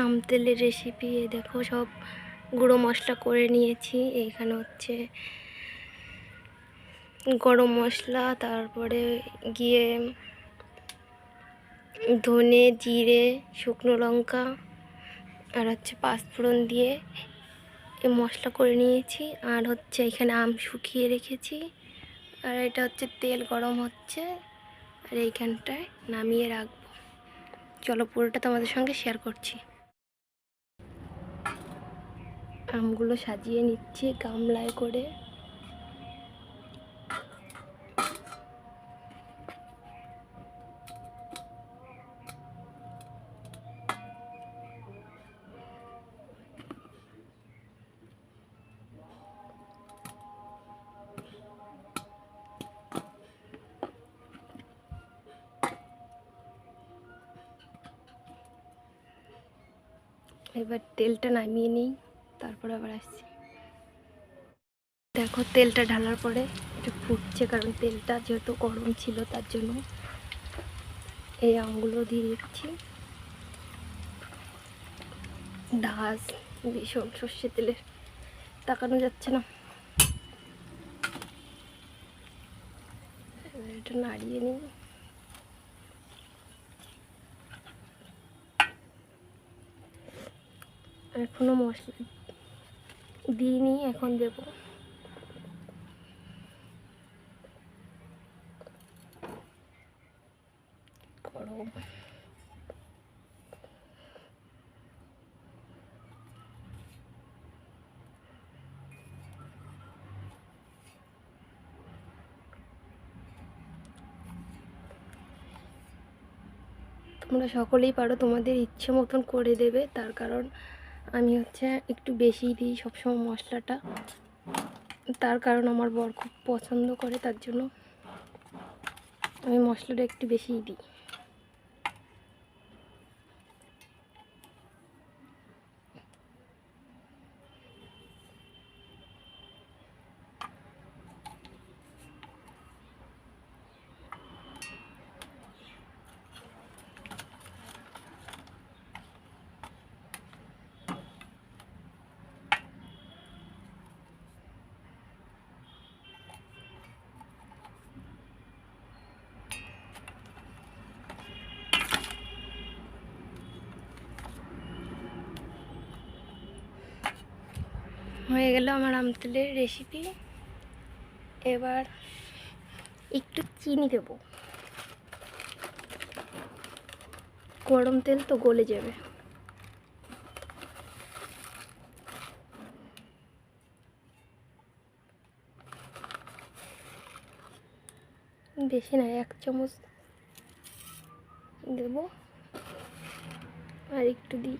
আম তেলের রেসিপি দেখো সব গুঁড়ো মশলা করে নিয়েছি। এইখানে হচ্ছে গরম মশলা, তারপরে গিয়ে ধনে, জিরে, শুকনো লঙ্কা, আর হচ্ছে পাঁচফোড়ন দিয়ে মশলা করে নিয়েছি। আর হচ্ছে এখানে আম শুকিয়ে রেখেছি। আর এটা হচ্ছে তেল গরম হচ্ছে। আর এইখানটায় নামিয়ে রাখব। চলো পুরোটা তোমাদের সঙ্গে শেয়ার করছি। আমগুলো সাজিয়ে নিচ্ছি গামলায় করে। এবার তেলটা নামিয়ে নিই। তারপর আবার আসছি। দেখো, তেলটা ঢালার পরে একটু ফুটছে, কারণ তেলটা যেহেতু গরম ছিল, তার জন্য এই আমগুলো দিয়ে দিচ্ছি। ঢাস ভীষণ সর্ষে তেলের তাকানো যাচ্ছে না। এটা নাড়িয়ে নিই। এখনও মশলা দিইনি এখন দেবো। তোমরা সকলেই পারো তোমাদের ইচ্ছে মতন করে দেবে তার কারণ আমি হচ্ছে একটু বেশি দিই সবসময় মশলাটা। তার কারণ আমার বর খুব পছন্দ করে, তার জন্য আমি মশলাটা একটু বেশিই দিই। হয়ে গেল আমার আম তেলের রেসিপি এবার একটু চিনি দেব। গরম তেল তো গলে যাবে। বেশি না, এক চামচ দেব। আর একটু দিই।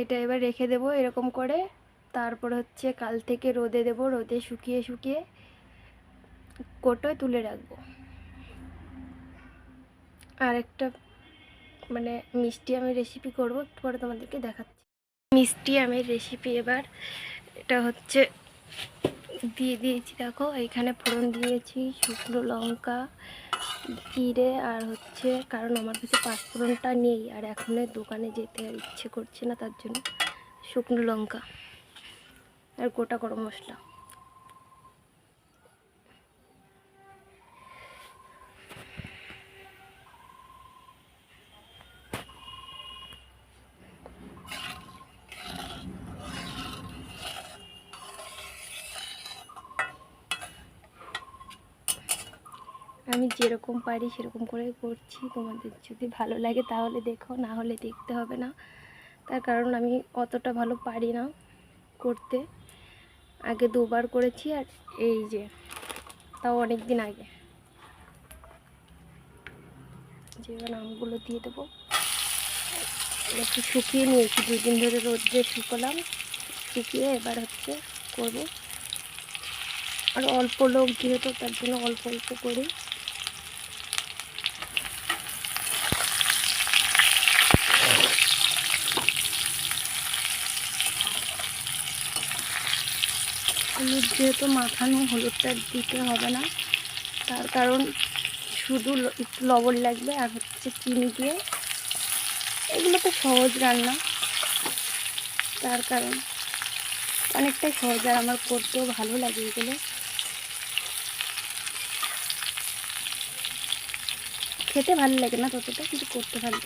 এটা এবার রেখে দেবো এরকম করে। তারপর হচ্ছে কাল থেকে রোদে দেব, রোদে শুকিয়ে শুকিয়ে কোটোয় তুলে রাখব। আর একটা মানে মিষ্টি আমের রেসিপি করব, একটু পরে তোমাদেরকে দেখাচ্ছি। মিষ্টি আমের রেসিপি এবার এটা হচ্ছে দিয়ে দিয়েছি, দেখো। এখানে ফোড়ন দিয়েছি, শুকনো লঙ্কা জিরে আর হচ্ছে, কারণ আমার কাছে পাঁচফোড়নটা নেই, আর এখন দোকানে যেতে আর ইচ্ছে করছে না তার জন্য শুকনো লঙ্কা আর গোটা গরম মশলা। আমি যেরকম পারি সেরকম করে করছি। তোমাদের যদি ভালো লাগে তাহলে দেখো, না হলে দেখতে হবে না। তার কারণ আমি অতটা ভালো পারি না করতে। আগে দুবার করেছি আর এই যে, তাও অনেক দিন আগে। যে আমগুলো দিয়ে দেবো। একটু শুকিয়ে নিয়েছি দুই দিন ধরে রোদ্রে শুকোলাম। শুকিয়ে এবার হচ্ছে করব। আর অল্প লোক যেহেতু, তার জন্য অল্প অল্প করি। যেহেতু মাখানো হলুদটা দিতে হবে না, তার কারণ শুধু একটু লবণ লাগবে আর হচ্ছে চিনি দিয়ে। এগুলো তো সহজ রান্না, তার কারণ অনেকটাই সহজ আর আমার করতেও ভালো লাগে এগুলো। খেতে ভালো লাগে না ততটা, কিন্তু করতে ভালো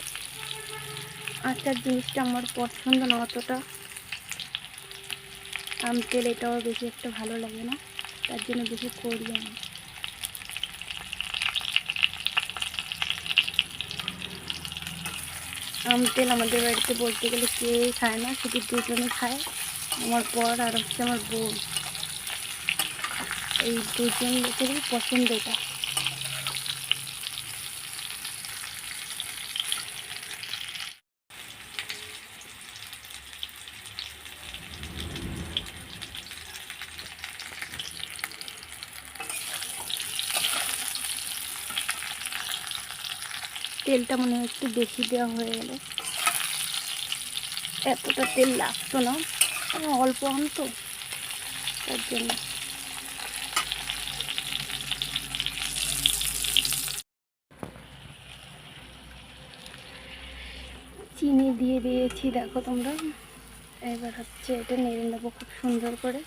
আচার জিনিসটা আমার পছন্দ না অতটা। আম তেল এটাও বেশি একটা ভালো লাগে না, তার জন্য বেশি করি আমি। আম তেল আমাদের বাড়িতে বলতে গেলে কেউই খায় না, শুধু দুজনে খায়। আমার পর আর হচ্ছে আমার বোন এই দুজন লোকেরই পছন্দ এটা। তেলটা মনে হয় একটু বেশি দেওয়া হয়ে গেল। এতটা তেল লাগতো না অল্প আম তো, তার জন্য। চিনি দিয়ে দিয়েছি, দেখো তোমরা। এবার হচ্ছে এটা নেড়ে নেব খুব সুন্দর করে।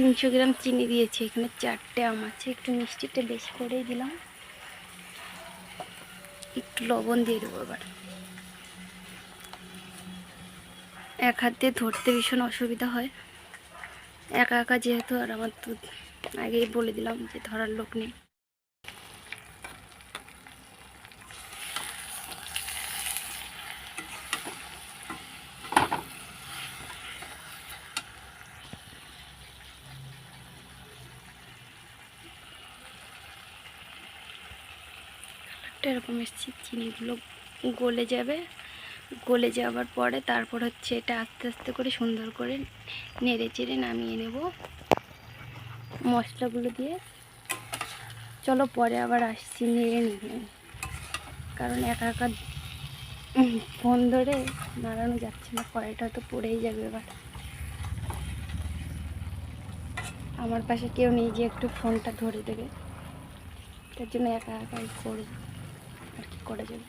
তিনশো গ্রাম চিনি দিয়েছি, এখানে চারটে আম আছে, একটু মিষ্টিটা বেশি করেই দিলাম। একটু লবণ দিয়ে দেবো এবার। এক হাত দিয়ে ধরতে ভীষণ অসুবিধা হয়। একা একা যেহেতু আর আমার তো আগেই বলে দিলাম যে ধরার লোক নেই একটা এরকম এসছে, চিনিগুলো গলে যাবে। গলে যাওয়ার পরে তারপর হচ্ছে এটা আস্তে আস্তে করে সুন্দর করে নেড়ে চেড়ে নামিয়ে নেব। মশলাগুলো দিয়ে। চলো পরে আবার আসছি নেড়ে নিয়ে। কারণ একা একা ফোন ধরে নাড়ানো যাচ্ছে না, কড়াইটা তো পড়েই যাবে এবার। আমার পাশে কেউ নেই যে একটু ফোনটা ধরে দেবে। তার জন্য একা একাই করি আর কি করা যাবে।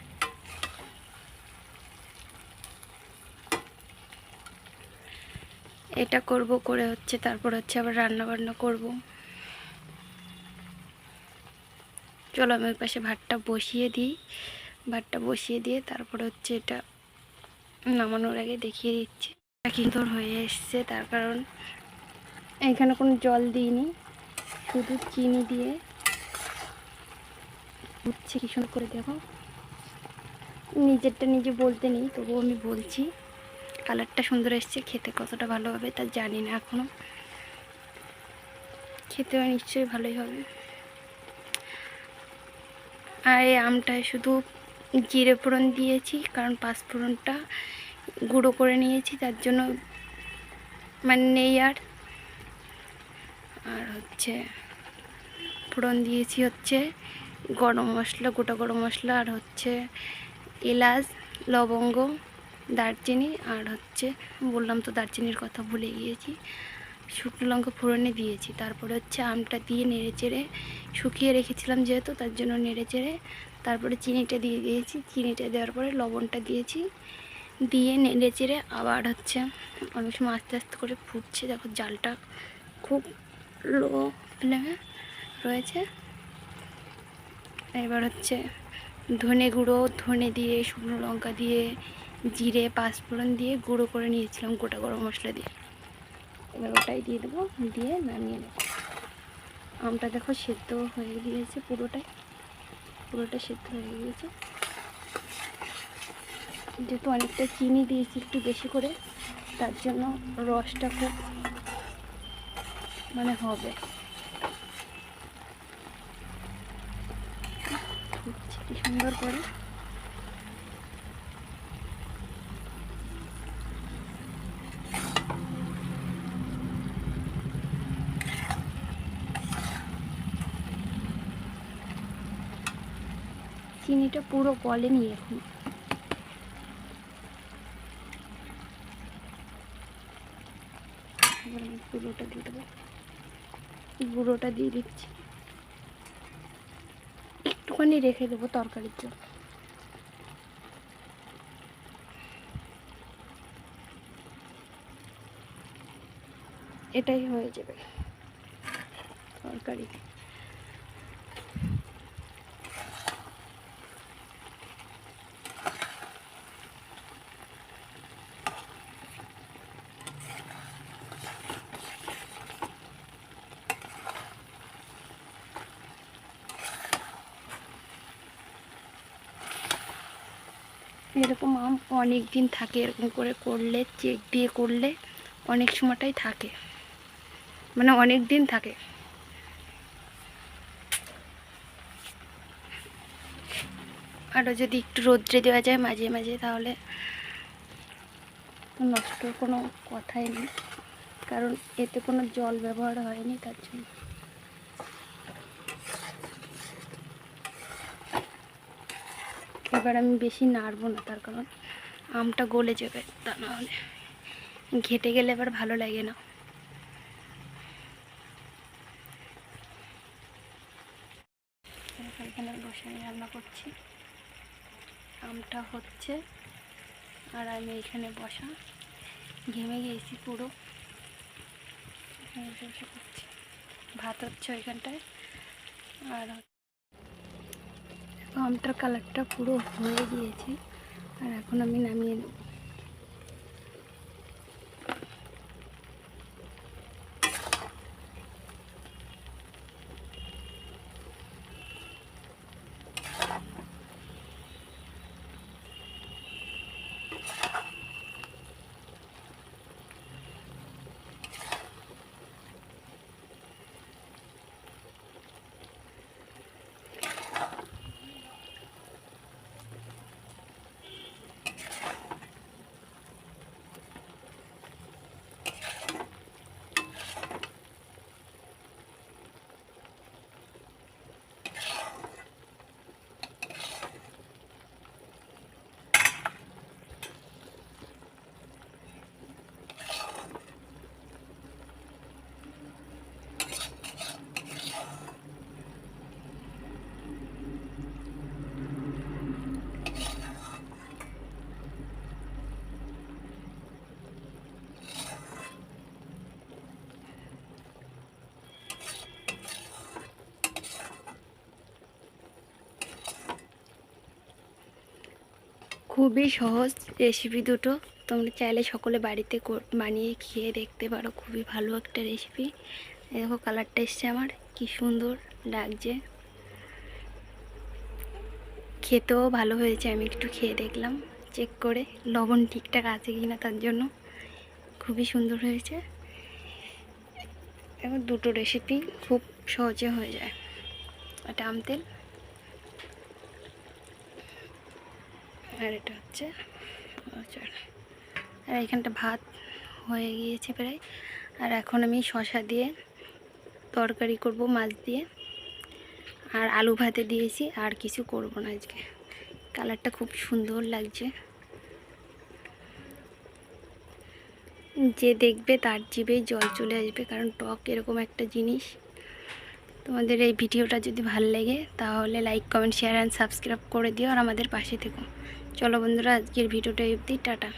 এটা করব করে হচ্ছে, তারপর হচ্ছে আবার রান্না বান্না করব। চলো আমি ওই পাশে ভাতটা বসিয়ে দিই। ভাতটা বসিয়ে দিয়ে তারপর হচ্ছে এটা নামানোর আগে দেখিয়ে দিচ্ছি। এটা কিন্তু হয়ে এসছে, তার কারণ এখানে কোনো জল দিইনি, শুধু চিনি দিয়ে। উঠছে কি সুন্দর করে দেখো। নিজেরটা নিজে বলতে নেই, তবুও আমি বলছি। কালারটা সুন্দর এসছে, খেতে কতটা ভালো হবে তা জানি না এখনও খেতে নিশ্চয়ই ভালোই হবে। আর এই আমটায় শুধু জিরে ফোড়ন দিয়েছি, কারণ পাঁচ ফোড়নটা গুঁড়ো করে নিয়েছি, তার জন্য মানে নেই আর। আর হচ্ছে ফোড়ন দিয়েছি হচ্ছে গরম মশলা, গোটা গরম মশলা, আর হচ্ছে এলাচ, লবঙ্গ, দারচিনি আর হচ্ছে, বললাম তো দারচিনির কথা ভুলে গিয়েছি, শুকনো লঙ্কা ফোড়নে দিয়েছি। তারপরে হচ্ছে আমটা দিয়ে নেড়ে চেড়ে শুকিয়ে রেখেছিলাম যেহেতু, তার জন্য নেড়ে চেড়ে তারপরে চিনিটা দিয়ে দিয়েছি। চিনিটা দেওয়ার পরে লবণটা দিয়েছি। দিয়ে নেড়ে চেড়ে আবার হচ্ছে অনেক সময় আস্তে আস্তে করে ফুটছে। দেখো জালটা খুব লো ফ্লেমে রয়েছে। এবার হচ্ছে ধনে গুঁড়ো, ধনে দিয়ে, শুকনো লঙ্কা দিয়ে, জিরে, পাঁচফোড়ন দিয়ে গুঁড়ো করে নিয়েছিলাম গোটা গরম মশলা দিয়ে। এবার ওটাই দিয়ে দেবো, দিয়ে নামিয়ে নেব। আমটা দেখো সেদ্ধ হয়ে গিয়েছে পুরোটাই। পুরোটা সেদ্ধ হয়ে গিয়েছে। যেহেতু অনেকটা চিনি দিয়েছি একটু বেশি করে, তার জন্য রসটা খুব মানে হবে। সুন্দর করে। চিনিটা পুরো গলেনি এখন। গুঁড়োটা দিয়ে দেবো। গুঁড়োটা দিয়ে দিচ্ছি। একটুখানি রেখে দেবো তরকারির জন্য। এটাই হয়ে যাবে তরকারি এরকম আম অনেক দিন থাকে এরকম করে করলে চেক দিয়ে করলে অনেক সময়টাই থাকে। মানে অনেক দিন থাকে। আরও যদি একটু রোদ্রে দেওয়া যায় মাঝে মাঝে তাহলে নষ্ট কোনো কথাই নেই। কারণ এতে কোনো জল ব্যবহার হয়নি তার জন্য। এবার আমি বেশি নাড়বো না, তার কারণ আমটা গলে যাবে, তা না হলে ঘেটে গেলে এবার ভালো লাগে না। এখানে বসে আমি রান্না করছি। আমটা হচ্ছে আর আমি এখানে বসা, ঘেমে গিয়েছি পুরো। করছি। ভাত হচ্ছে ওইখানটায়। আর আমটার কালারটা পুরো হয়ে গিয়েছে। আর এখন আমি নামিয়ে নেব। খুবই সহজ রেসিপি দুটো। তোমরা চাইলে সকলে বাড়িতে বানিয়ে খেয়ে দেখতে পারো। খুবই ভালো একটা রেসিপি দেখো কালারটা এসছে আমার, কি সুন্দর লাগছে। খেতেও ভালো হয়েছে, আমি একটু খেয়ে দেখলাম চেক করে। লবণ ঠিকঠাক আছে কি না তার জন্য। খুবই সুন্দর হয়েছে। এবার দুটো রেসিপি খুব সহজে হয়ে যায়। এটা আম তেল। আর এটা হচ্ছে আর এখানটা ভাত হয়ে গিয়েছে প্রায়। আর এখন আমি শশা দিয়ে তরকারি করব, মাছ দিয়ে। আর আলু ভাতে দিয়েছি, আর কিছু করব না আজকে। কালারটা খুব সুন্দর লাগছে। যে দেখবে তার জিভেই জল চলে আসবে, কারণ টক এরকম একটা জিনিস। তোমাদের এই ভিডিওটা যদি ভালো লাগে, তাহলে like comment share and subscribe করে দিও, আর আমাদের পাশে থেকো। চলো বন্ধুরা আজকের ভিডিওটা অবধি টাটা।